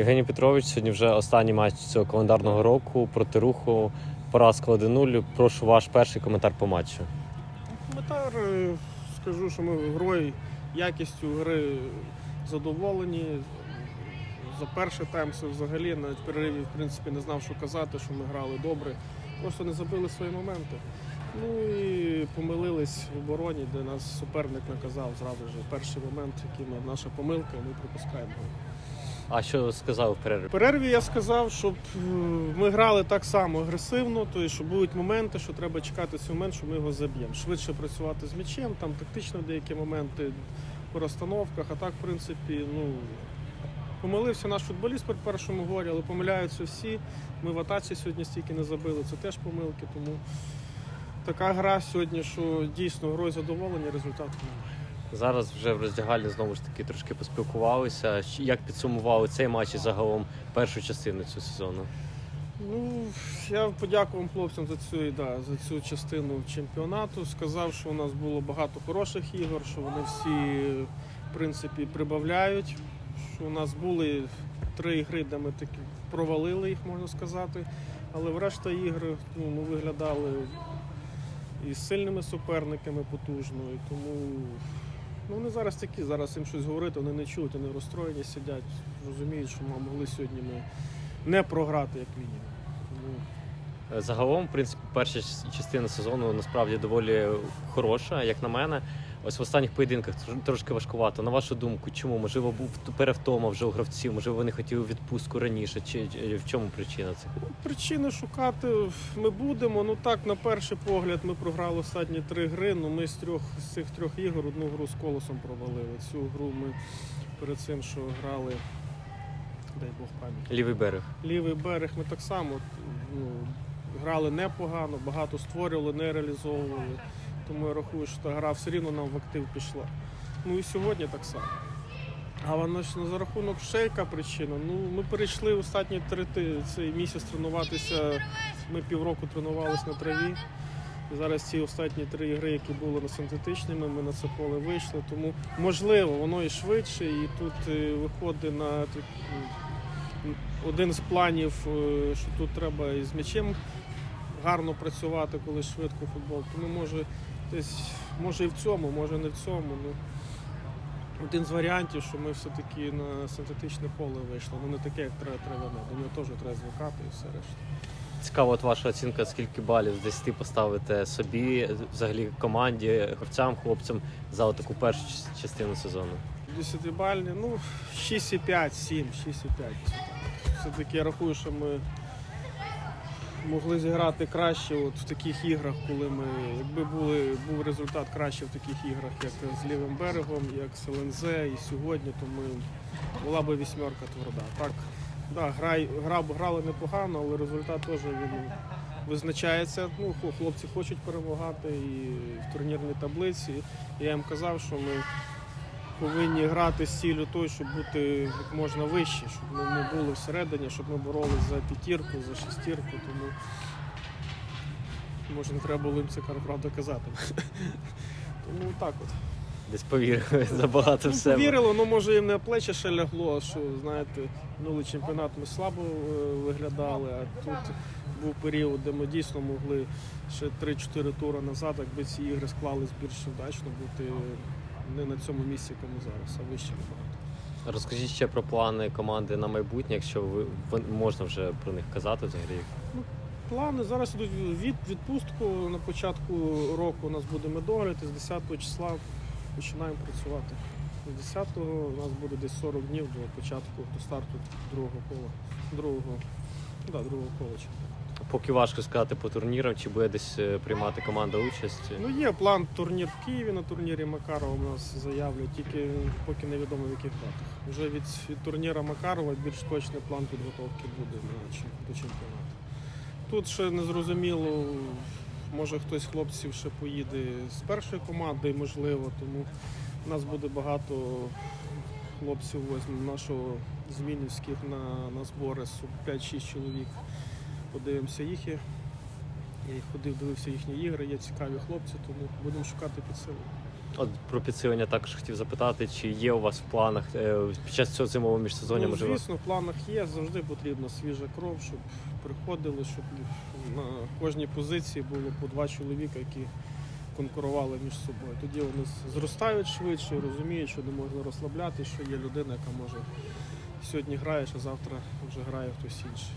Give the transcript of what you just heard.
Євгеній Петрович, сьогодні вже останній матч цього календарного року проти руху. Поразка 1-0. Прошу ваш перший коментар по матчу. Коментар е, скажу, що ми грою, якістю гри задоволені. За перший тайм це взагалі на перериві в принципі не знав, що казати, що ми грали добре. Просто не забили свої моменти. Ну і помилились в обороні, де нас суперник наказав зразу ж перший момент, який ми наша помилка, ми пропускаємо. А що сказав в перерві? В перерві я сказав, щоб е, ми грали так само агресивно, тобто, що будуть моменти, що треба чекати цей момент, що ми його заб'ємо. Швидше працювати з м'ячем, там тактично деякі моменти по розстановках, а так, в принципі, ну. Помилився наш футболіст при першому горі, але помиляються всі. Ми в атаці сьогодні стільки не забили, це теж помилки. Тому така гра сьогодні, що дійсно грою задоволені, результату немає. Зараз вже в роздягальні знову ж таки трошки поспілкувалися. Як підсумували цей матч і загалом першу частину цього сезону? Ну, я подякував хлопцям за цю, да, за цю частину чемпіонату. Сказав, що у нас було багато хороших ігор, що вони всі, в принципі, прибавляють. Що у нас були три ігри, де ми таки провалили їх, можна сказати. Але врешта ігри ну, ми виглядали і сильними суперниками потужно. І тому ну, вони зараз такі, зараз їм щось говорити, вони не чують, вони розстроєні сидять, розуміють, що ми могли сьогодні ми не програти як мінімум. Тому Е, Загалом, в принципі, перша частина сезону насправді доволі хороша, як на мене. Ось в останніх поєдинках трошки важкувато. На вашу думку, чому? Можливо, був перевтома вже у гравців, можливо, вони хотіли відпустку раніше. Чи в чому причина цих? причини шукати ми будемо. Ну так, на перший погляд, ми програли останні три гри. Ну ми з трьох з цих трьох ігор одну гру з колосом провалили. Цю гру ми перед цим, що грали, дай Бог пам'ять. Лівий берег. Лівий берег ми так само ну, грали непогано, багато створювали, не реалізовували. Тому я рахую, що та гра все рівно нам в актив пішла. Ну і сьогодні так само. А воно ж за рахунок ще яка причина. Ну, ми перейшли останні три цей місяць тренуватися. Ми півроку тренувалися на траві. І зараз ці останні три ігри, які були на синтетичними, ми на це поле вийшли. Тому можливо, воно і швидше, і тут е, виходить на один з планів, е, що тут треба і з м'ячем гарно працювати, коли швидко футбол. Тому може десь може і в цьому, може не в цьому. Ну, один з варіантів, що ми все-таки на синтетичне поле вийшли. Ну не таке, як треба травяне. До нього теж треба звикати і все решта. Цікаво, от ваша оцінка, скільки балів з 10 поставите собі, взагалі команді, гравцям, хлопцям за таку першу частину сезону. 10-бальні, ну 6,5, 7, 6,5. Все-таки я рахую, що ми могли зіграти краще от в таких іграх, коли ми, якби були, був результат краще в таких іграх, як з лівим берегом, як з ЛНЗ і сьогодні, то ми була би вісьмерка тверда. Так, да, гра, гра, грали непогано, але результат теж він визначається. Ну, хлопці хочуть перемагати і в турнірній таблиці. Я їм казав, що ми повинні грати з ціллю той, щоб бути як можна вище, щоб ми не були всередині, щоб ми боролись за п'ятірку, за шестірку, тому може не треба було їм це правда казати. Тому так от. Десь повірили забагато Ну, себе. повірило, ну може їм не плече ще лягло, а що знаєте, минулий чемпіонат ми слабо е, виглядали, а тут був період, де ми дійсно могли ще 3-4 тури назад, якби ці ігри склались більш удачно, бути не на цьому місці, якому зараз, а вище набагато. Розкажіть ще про плани команди на майбутнє, якщо ви ви- можна вже про них казати взагалі. Плани зараз йдуть від відпустку. На початку року у нас буде медогляд, і з 10 числа починаємо працювати. З 10-го у нас буде десь 40 днів до початку, до старту другого кола. Другого, да, другого кола. чемпіонату. Поки важко сказати по турнірам, чи буде десь е, приймати команда участь. Ну є план турнір в Києві на турнірі Макарова. У нас заявлять, тільки поки невідомо в яких датах. Вже від, від турніра Макарова більш точний план підготовки буде на, до чемпіонату. Тут ще не зрозуміло, може хтось з хлопців ще поїде з першої команди, можливо, тому у нас буде багато хлопців возьмемо нашого змінівських на, на збори, 5-6 чоловік. Подивимося їх. Я їх ходив, дивився їхні ігри, є цікаві хлопці, тому будемо шукати підсилення. От про підсилення також хотів запитати, чи є у вас в планах е, під час цього зимового міжсезоння, ну, можливо? звісно, в планах є. Завжди потрібна свіжа кров, щоб приходили, щоб на кожній позиції було по два чоловіка, які конкурували між собою. Тоді вони зростають швидше, розуміють, що не можна розслаблятися, що є людина, яка може сьогодні граєш, а завтра вже грає хтось інший.